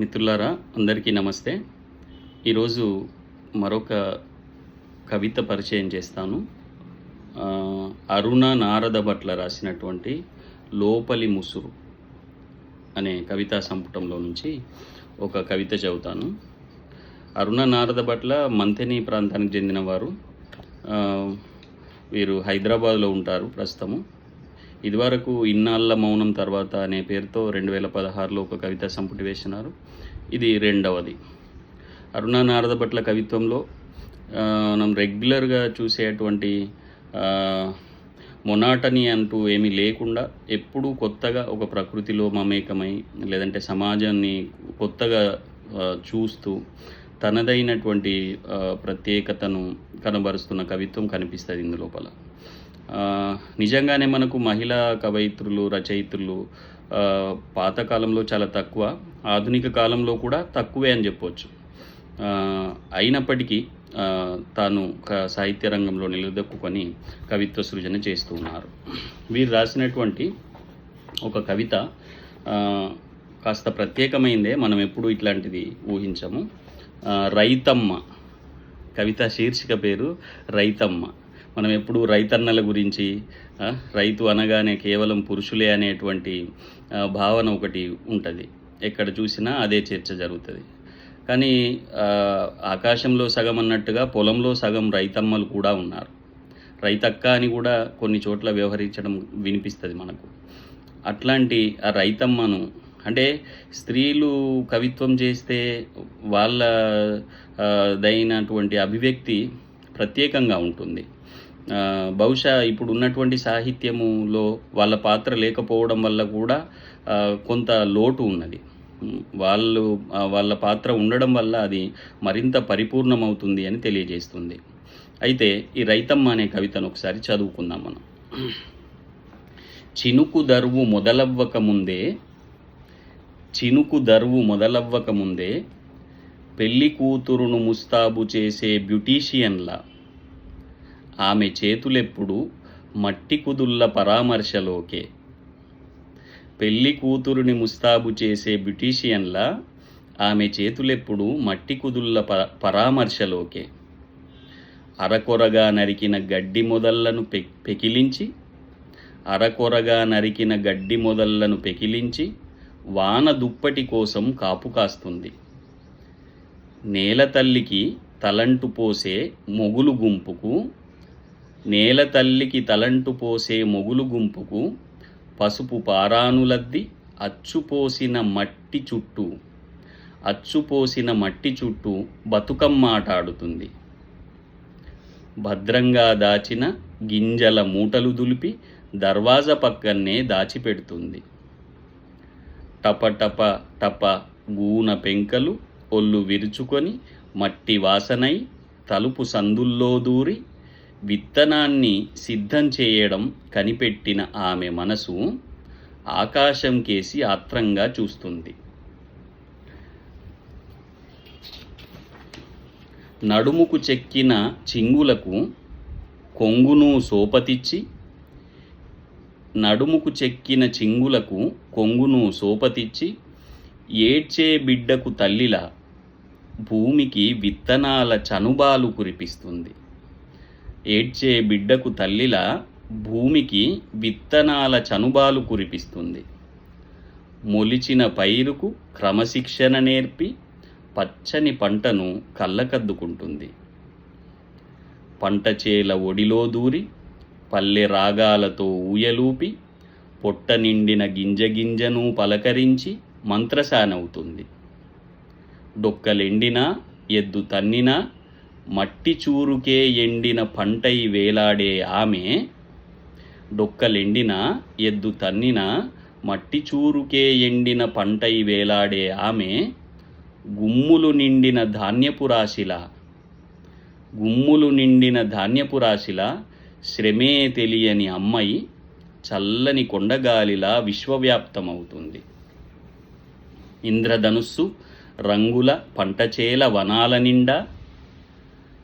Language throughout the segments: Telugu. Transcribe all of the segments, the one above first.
మిత్రులారా అందరికీ నమస్తే. ఈరోజు మరొక కవిత పరిచయం చేస్తాను. అరుణ నారద భట్ల రాసినటువంటి లోపలి ముసురు అనే కవితా సంపుటంలో నుంచి ఒక కవిత చదువుతాను. అరుణ నారద భట్ల మంతెని ప్రాంతానికి చెందినవారు. వీరు హైదరాబాద్లో ఉంటారు ప్రస్తుతము. ఇదివరకు ఇన్నాళ్ళ మౌనం తర్వాత అనే పేరుతో రెండు వేల పదహారులో ఒక కవిత సంపుటి వేసినారు. ఇది రెండవది. అరుణ నారదభట్ల కవిత్వంలో మనం రెగ్యులర్గా చూసేటువంటి మొనాటని అంటూ ఏమీ లేకుండా ఎప్పుడూ కొత్తగా ఒక ప్రకృతిలో మమేకమై లేదంటే సమాజాన్ని కొత్తగా చూస్తూ తనదైనటువంటి ప్రత్యేకతను కనబరుస్తున్న కవిత్వం కనిపిస్తుంది ఇందు లోపల నిజంగానే మనకు మహిళా కవయిత్రులు రచయిత్రులు పాతకాలంలో చాలా తక్కువ ఆధునిక కాలంలో కూడా తక్కువే అని చెప్పవచ్చు అయినప్పటికీ తాను ఒక సాహిత్య రంగంలో నిలదొక్కుని కవిత్వ సృజన చేస్తూ ఉన్నారు. వీరు రాసినటువంటి ఒక కవిత కాస్త ప్రత్యేకమైందే మనం ఎప్పుడు ఇట్లాంటిది ఊహించము. రైతమ్మ కవిత శీర్షిక పేరు రైతమ్మ. మనం ఎప్పుడూ రైతన్నల గురించి రైతు అనగానే కేవలం పురుషులే అనేటువంటి భావన ఒకటి ఉంటుంది. ఎక్కడ చూసినా అదే చర్చ జరుగుతుంది. కానీ ఆకాశంలో సగం అన్నట్టుగా పొలంలో సగం రైతమ్మలు కూడా ఉన్నారు. రైతక్క అని కూడా కొన్ని చోట్ల వ్యవహరించడం వినిపిస్తుంది మనకు. అట్లాంటి ఆ రైతమ్మను అంటే స్త్రీలు కవిత్వం చేస్తే వాళ్ళ దైనటువంటి అభివ్యక్తి ప్రత్యేకంగా ఉంటుంది. బహుశా ఇప్పుడు ఉన్నటువంటి సాహిత్యములో వాళ్ళ పాత్ర లేకపోవడం వల్ల కూడా కొంత లోటు ఉన్నది. వాళ్ళు వాళ్ళ పాత్ర ఉండడం వల్ల అది మరింత పరిపూర్ణమవుతుంది అని తెలియజేస్తుంది. అయితే ఈ రైతమ్మ అనే కవితను ఒకసారి చదువుకుందాం మనం. చినుకు దరువు మొదలవ్వక ముందే చినుకు దరువు మొదలవ్వక ముందే పెళ్ళి కూతురును ముస్తాబు చేసే బ్యూటీషియన్ల ఆమె చేతులెప్పుడు మట్టి కుదుళ్ళ పరామర్శలోకే. పెళ్ళి కూతురుని ముస్తాబు చేసే బ్యూటీషియన్ల ఆమె చేతులెప్పుడు మట్టి కుదుళ్ళ ప పరామర్శలోకే. అరకొరగా నరికిన గడ్డి మొదళ్ళను పె పెకిలించి అరకొరగా నరికిన గడ్డి మొదళ్ళను పెకిలించి వాన దుప్పటి కోసం కాపు కాస్తుంది. నేల తల్లికి తలంటు పోసే మొగులు గుంపుకు నేల తల్లికి తలంటు పోసే మొగులు గుంపుకు పసుపు పారానులద్ది అచ్చుపోసిన మట్టి చుట్టూ అచ్చుపోసిన మట్టి చుట్టూ బతుకమ్మాటాడుతుంది భద్రంగా దాచిన గింజల మూటలు దులిపి దర్వాజా పక్కనే దాచిపెడుతుంది. టపటప టప టప గూన పెంకలు ఒళ్ళు విరుచుకొని మట్టి వాసనై తలుపు సందుల్లో దూరి విత్తనాన్ని సిద్ధం చేయడం కనిపెట్టిన ఆమె మనసు ఆకాశం కేసి ఆత్రంగా చూస్తుంది. నడుముకు చెక్కిన చింగులకు కొంగును సోపతిచ్చి నడుముకు చెక్కిన చింగులకు కొంగును సోపతిచ్చి ఏడ్చే బిడ్డకు తల్లిలా భూమికి విత్తనాల చనుబాలు కురిపిస్తుంది. ఏడ్చే బిడ్డకు తల్లిలా భూమికి విత్తనాల చనుబాలు కురిపిస్తుంది. మొలిచిన పైరుకు క్రమశిక్షణ నేర్పి పచ్చని పంటను కళ్ళకద్దుకుంటుంది. పంట చేల ఒడిలో దూరి పల్లె రాగాలతో ఊయలూపి పొట్ట నిండిన గింజ గింజను పలకరించి మంత్రసానవుతుంది. డొక్కలెండినా ఎద్దు తన్నినా మట్టి చూరుకే ఎండిన పంటై వేలాడే ఆమె డొక్కలెండిన ఎద్దు తన్నిన మట్టి చూరుకే ఎండిన పంటై వేలాడే ఆమె గుమ్ములు నిండిన ధాన్యపు రాశిల గుమ్ములు నిండిన ధాన్యపు రాశిల శ్రమే తెలియని అమ్మాయి చల్లని కొండగాలిలా విశ్వవ్యాప్తమవుతుంది. ఇంద్రధనుస్సు రంగుల పంటచేల వనాల నిండా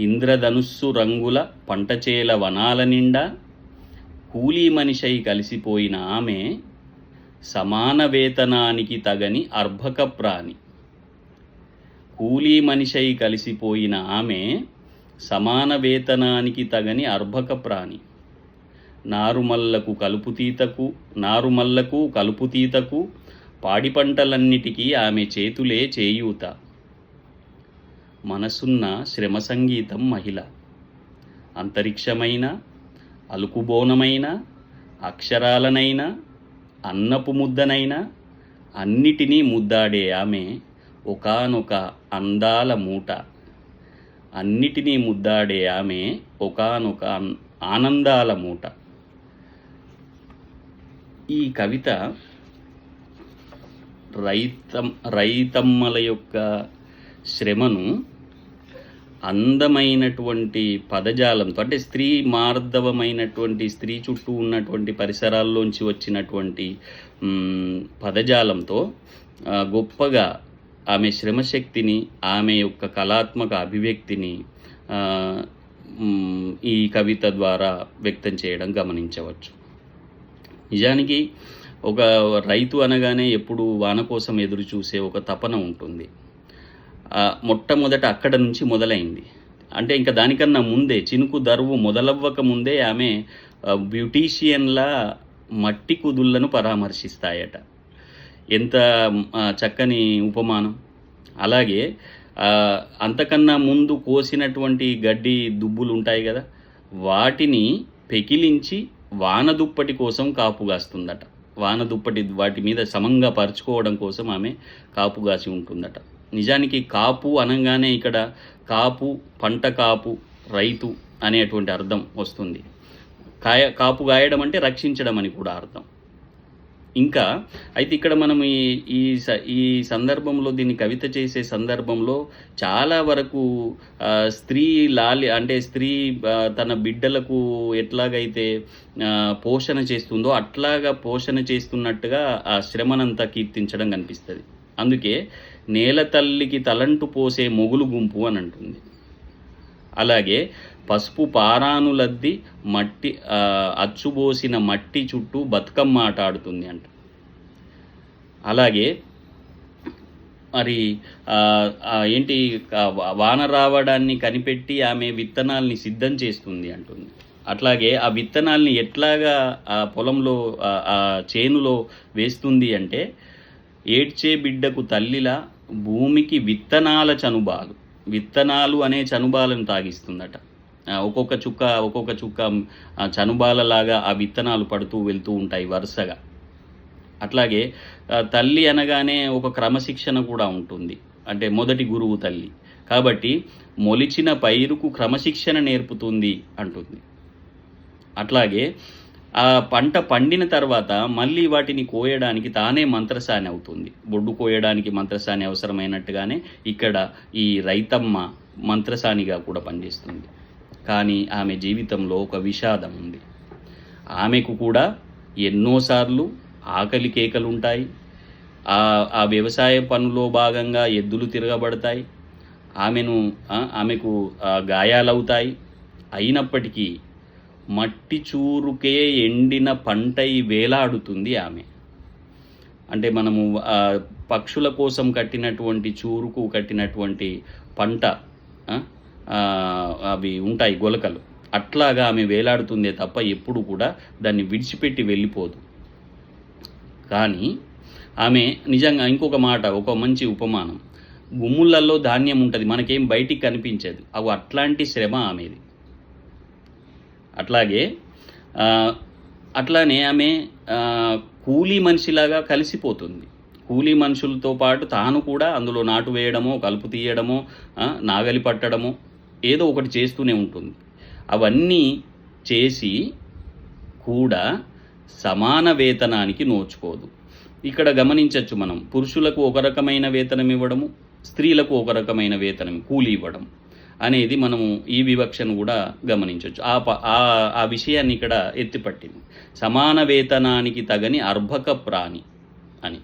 ఇంద్రధనుస్సు రంగుల పంటచేల వనాల నిండా కూలీ మనిషై కలిసిపోయిన ఆమె సమాన వేతనానికి తగని అర్భక ప్రాణి కూలీ మనిషై కలిసిపోయిన ఆమె సమాన వేతనానికి తగని అర్భక ప్రాణి నారుమల్లకు కలుపుతీతకు నారుమల్లకు కలుపుతీతకు పాడి పంటలన్నిటికీ ఆమె చేతులే చేయూత. మనసున్న శ్రమ సంగీతం మహిళ. అంతరిక్షమైన అలుకుబోనమైన అక్షరాలనైనా అన్నపు ముద్దనైనా అన్నిటినీ ముద్దాడే ఆమె ఒకానొక అందాల మూట. అన్నిటినీ ముద్దాడే ఆమె ఒకానొక ఆనందాల మూట. ఈ కవిత రైతం రైతమ్మల యొక్క శ్రమను అందమైనటువంటి పదజాలంతో అంటే స్త్రీ మార్ధవమైనటువంటి స్త్రీ చుట్టూ ఉన్నటువంటి పరిసరాల్లోంచి వచ్చినటువంటి పదజాలంతో గొప్పగా ఆమె శ్రమశక్తిని ఆమె యొక్క కళాత్మక అభివ్యక్తిని ఈ కవిత ద్వారా వ్యక్తం చేయడం గమనించవచ్చు. నిజానికి ఒక రైతు అనగానే ఎప్పుడు వాన కోసం ఎదురు చూసే ఒక తపన ఉంటుంది. మొట్టమొదట అక్కడ నుంచి మొదలైంది. అంటే ఇంకా దానికన్నా ముందే చినుకు దరువు మొదలవ్వక ముందే ఆమె బ్యూటీషియన్ల మట్టి కుదుళ్ళను పరామర్శిస్తాయట. ఎంత చక్కని ఉపమానం. అలాగే అంతకన్నా ముందు కోసినటువంటి గడ్డి దుబ్బులు ఉంటాయి కదా వాటిని పెకిలించి వాన దుప్పటి కోసం కాపుగాస్తుందట వాన దుప్పటి వాటి మీద సమంగా పరుచుకోవడం కోసం ఆమె కాపుగాసి ఉంటుందట. నిజానికి కాపు అనగానే ఇక్కడ కాపు పంట కాపు రైతు అనేటువంటి అర్థం వస్తుంది. కాయ కాపు గాయడం అంటే రక్షించడం అని కూడా అర్థం. ఇంకా అయితే ఇక్కడ మనం ఈ ఈ స- ఈ సందర్భంలో దీన్ని కవిత చేసే సందర్భంలో చాలా వరకు స్త్రీ లాలి అంటే స్త్రీ తన బిడ్డలకు ఎట్లాగైతే పోషణ చేస్తుందో అట్లాగా పోషణ చేస్తున్నట్టుగా ఆ శ్రమనంతా కీర్తించడం కనిపిస్తుంది. అందుకే నేల తల్లికి తలంటు పోసే మొగులు గుంపు అని అంటుంది. అలాగే పసుపు పారానులద్ది మట్టి అచ్చుబోసిన మట్టి చుట్టూ బతుకమ్మ ఆట ఆడుతుంది అంట. అలాగే మరి ఏంటి వాన రావడాన్ని కనిపెట్టి ఆమె విత్తనాల్ని సిద్ధం చేస్తుంది అంటుంది. అట్లాగే ఆ విత్తనాల్ని ఎట్లాగా ఆ పొలంలో ఆ చేనులో వేస్తుంది అంటే ఏడ్చే బిడ్డకు తల్లిలా భూమికి విత్తనాల చనుబాలు. విత్తనాలు అనే చనుబాలను తాగిస్తుందట. ఒక్కొక్క చుక్క ఒక్కొక్క చుక్క చనుబాలలాగా ఆ విత్తనాలు పడుతూ వెళ్తూ ఉంటాయి వరుసగా. అట్లాగే తల్లి అనగానే ఒక క్రమశిక్షణ కూడా ఉంటుంది. అంటే మొదటి గురువు తల్లి. కాబట్టి మొలిచిన పైరుకు క్రమశిక్షణ నేర్పుతుంది అంటుంది. అట్లాగే ఆ పంట పండిన తర్వాత మళ్ళీ వాటిని కోయడానికి తానే మంత్రసాని అవుతుంది. బొడ్డు కోయడానికి మంత్రసాని అవసరమైనట్టుగానే ఇక్కడ ఈ రైతమ్మ మంత్రసానిగా కూడా పనిచేస్తుంది. కానీ ఆమె జీవితంలో ఒక విషాదం ఉంది. ఆమెకు కూడా ఎన్నోసార్లు ఆకలి కేకలు ఉంటాయి ఆ వ్యవసాయ పనులో భాగంగా ఎద్దులు తిరగబడతాయి. ఆమెను ఆమెకు గాయాలవుతాయి. అయినప్పటికీ మట్టి చూరుకే ఎండిన పంటై వేలాడుతుంది ఆమె. అంటే మనము పక్షుల కోసం కట్టినటువంటి చూరుకు కట్టినటువంటి పంట అవి ఉంటాయి గొలకలు. అట్లాగా ఆమె వేలాడుతుందే తప్ప ఎప్పుడు కూడా దాన్ని విడిచిపెట్టి వెళ్ళిపోదు. కానీ ఆమె నిజంగా ఇంకొక మాట ఒక మంచి ఉపమానం. గుమ్ములలో ధాన్యం ఉంటుంది మనకేం బయటికి కనిపించదు. అవి అట్లాంటి శ్రమ ఆమెది. అట్లాగే అట్లానే ఆమె కూలీ మనిషిలాగా కలిసిపోతుంది. కూలీ మనుషులతో పాటు తాను కూడా అందులో నాటు వేయడమో కలుపు తీయడమో నాగలి పట్టడమో ఏదో ఒకటి చేస్తూనే ఉంటుంది. అవన్నీ చేసి కూడా సమాన వేతనానికి నోచుకోదు. ఇక్కడ గమనించవచ్చు మనం. పురుషులకు ఒక రకమైన వేతనం ఇవ్వడము స్త్రీలకు ఒక రకమైన వేతనం కూలి ఇవ్వడం. అనేది మనము ఈ వివక్షను కూడా గమనించవచ్చు. ఆ ప- ఆ ఆ విషయాన్ని ఇక్కడ ఎత్తిపట్టింది. సమాన వేతనానికి తగని అర్భక ప్రాణి అని.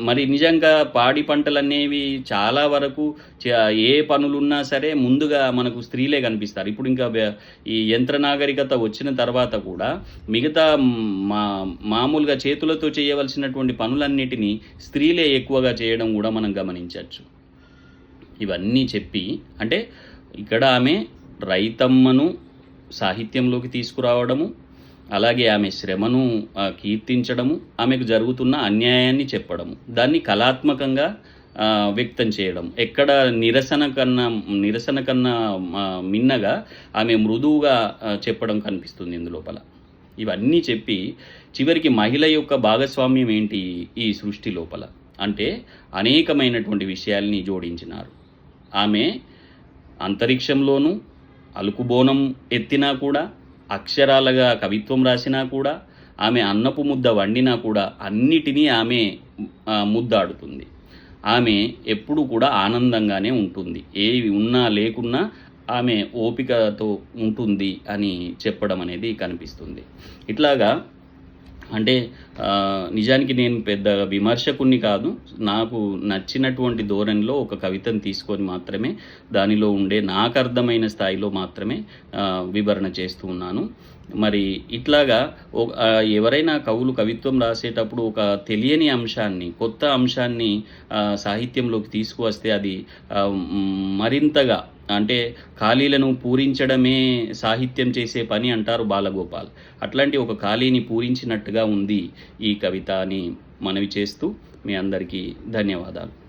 మరి నిజంగా పాడి పంటలు అనేవి చాలా వరకు ఏ పనులున్నా సరే ముందుగా మనకు స్త్రీలే కనిపిస్తారు. ఇప్పుడు ఇంకా ఈ యంత్ర నాగరికత వచ్చిన తర్వాత కూడా మిగతా మా మామూలుగా చేతులతో చేయవలసినటువంటి పనులన్నిటినీ స్త్రీలే ఎక్కువగా చేయడం కూడా మనం గమనించవచ్చు. ఇవన్నీ చెప్పి అంటే ఇక్కడ ఆమె రైతమ్మను సాహిత్యంలోకి తీసుకురావడము అలాగే ఆమె శ్రమను కీర్తించడము ఆమెకు జరుగుతున్న అన్యాయాన్ని చెప్పడము దాన్ని కళాత్మకంగా వ్యక్తం చేయడం. ఎక్కడ నిరసన కన్నా నిరసన కన్నా మిన్నగా ఆమె మృదువుగా చెప్పడం కనిపిస్తుంది ఇందులోపల. ఇవన్నీ చెప్పి చివరికి మహిళ యొక్క భాగస్వామ్యం ఏంటి ఈ సృష్టి లోపల? అంటే అనేకమైనటువంటి విషయాల్ని జోడించినారు. ఆమె అంతరిక్షంలోనూ అలుకుబోనం ఎత్తినా కూడా అక్షరాలుగా కవిత్వం రాసినా కూడా ఆమె అన్నపు ముద్ద వండినా కూడా అన్నిటినీ ఆమె ముద్దాడుతుంది. ఆమె ఎప్పుడు కూడా ఆనందంగానే ఉంటుంది. ఏవి ఉన్నా లేకున్నా ఆమె ఓపికతో ఉంటుంది అని చెప్పడం అనేది కనిపిస్తుంది. ఇట్లాగా అంటే నిజానికి నేను పెద్ద విమర్శకుణ్ణి కాదు. నాకు నచ్చినటువంటి ధోరణిలో ఒక కవితను తీసుకొని మాత్రమే దానిలో ఉండే నాకు అర్థమైన స్థాయిలో మాత్రమే వివరణ చేస్తూ ఉన్నాను. మరి ఇట్లాగా ఎవరైనా కవులు కవిత్వం రాసేటప్పుడు ఒక తెలియని అంశాన్ని కొత్త అంశాన్ని సాహిత్యంలోకి తీసుకువస్తే అది మరింతగా అంటే ఖాళీలను పూరించడమే సాహిత్యం చేసే పని అంటారు బాలగోపాల్. అట్లాంటి ఒక ఖాళీని పూరించినట్టుగా ఉంది ఈ కవిత అని మనవి చేస్తూ మీ అందరికీ ధన్యవాదాలు.